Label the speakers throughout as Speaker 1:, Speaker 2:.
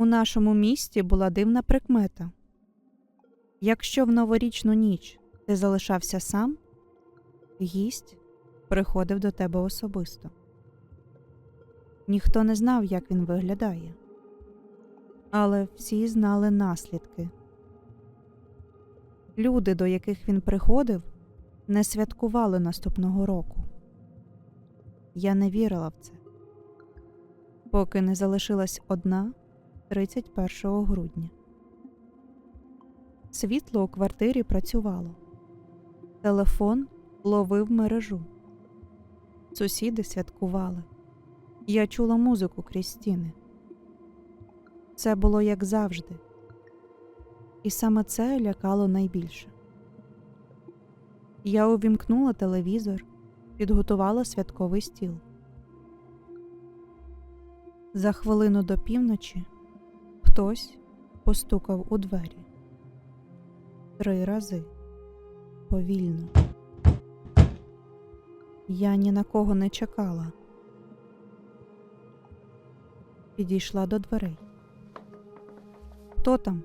Speaker 1: У нашому місті була дивна прикмета. Якщо в новорічну ніч ти залишався сам, гість приходив до тебе особисто. Ніхто не знав, як він виглядає, але всі знали наслідки. Люди, до яких він приходив, не святкували наступного року. Я не вірила в це, поки не залишилась одна 31 грудня. Світло у квартирі працювало. Телефон ловив мережу. Сусіди святкували. Я чула музику крізь стіни. Це було як завжди. І саме це лякало найбільше. Я увімкнула телевізор, підготувала святковий стіл. За хвилину до півночі хтось постукав у двері. Три рази повільно. Я ні на кого не чекала. Підійшла до дверей. Хто там?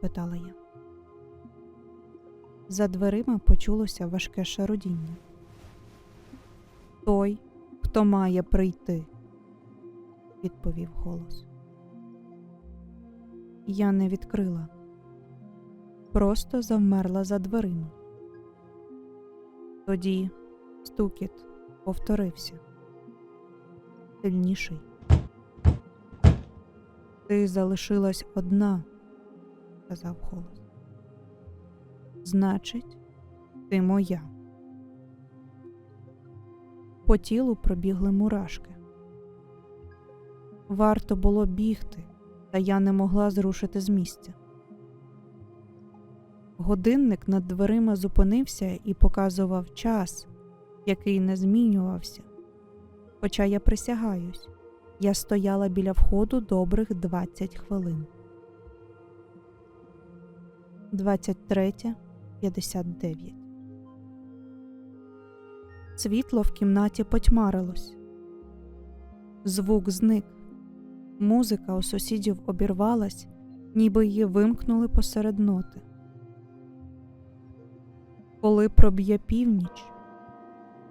Speaker 1: питала я. За дверима почулося важке шарудіння. Той, хто має прийти, відповів голос. Я не відкрила, просто завмерла за дверима. Тоді стукіт повторився сильніший. Ти залишилась одна, сказав голос. Значить, ти моя. По тілу пробігли мурашки. Варто було бігти, та я не могла зрушити з місця. Годинник над дверима зупинився і показував час, який не змінювався. Хоча я присягаюсь, я стояла біля входу добрих 20 хвилин. 23.59 Світло в кімнаті потьмарилось. Звук зник. Музика у сусідів обірвалась, ніби її вимкнули посеред ноти. Коли проб'є північ,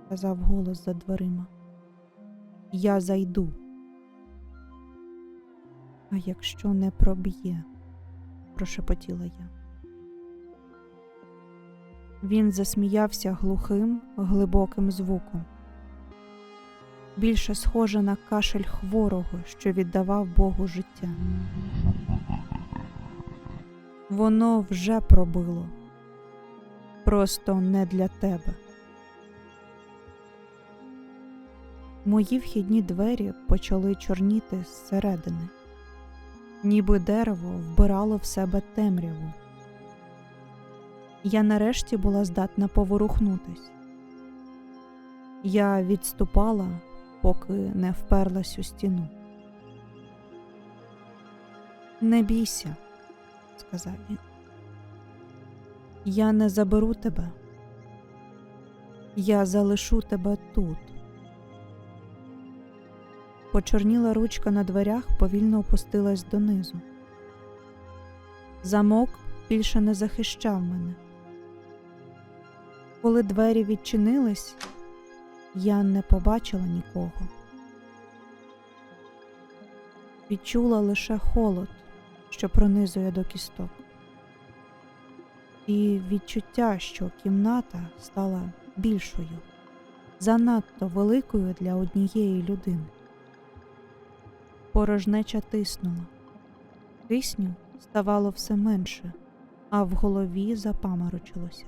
Speaker 1: сказав голос за дверима, я зайду. А якщо не проб'є, прошепотіла я. Він засміявся глухим, глибоким звуком, більше схоже на кашель хворого, що віддавав Богу життя. Воно вже пробило, просто не для тебе. Мої вхідні двері почали чорніти зсередини, ніби дерево вбирало в себе темряву. Я нарешті була здатна поворухнутись. Я відступала, поки не вперлась у стіну. Не бійся, сказав він. Я не заберу тебе. Я залишу тебе тут. Почорніла ручка на дверях повільно опустилась донизу. Замок більше не захищав мене. Коли двері відчинились, я не побачила нікого. Відчула лише холод, що пронизує до кісток, і відчуття, що кімната стала більшою, занадто великою для однієї людини. Порожнеча тиснула, кисню ставало все менше, а в голові запаморочилося.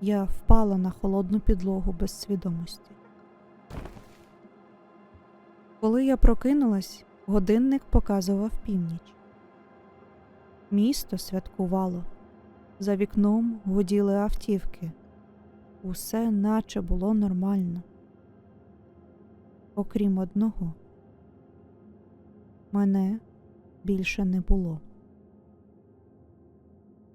Speaker 1: Я впала на холодну підлогу без свідомості. Коли я прокинулась, годинник показував північ. Місто святкувало. За вікном гуділи автівки. Усе наче було нормально. Окрім одного, мене більше не було.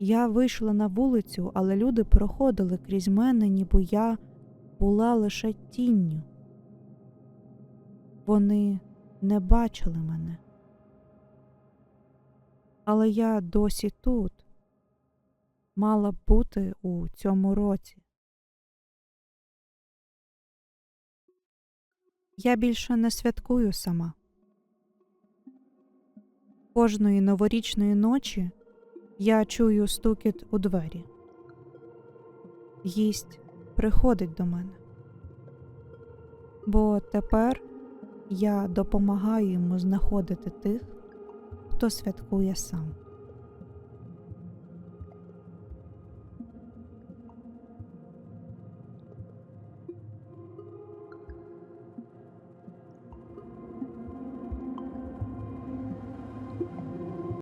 Speaker 1: Я вийшла на вулицю, але люди проходили крізь мене, ніби я була лише тінню. Вони не бачили мене. Але я досі тут, мала б бути у цьому році. Я більше не святкую сама. Кожної новорічної ночі я чую стукіт у двері. Гість приходить до мене. Бо тепер я допомагаю йому знаходити тих, хто святкує сам.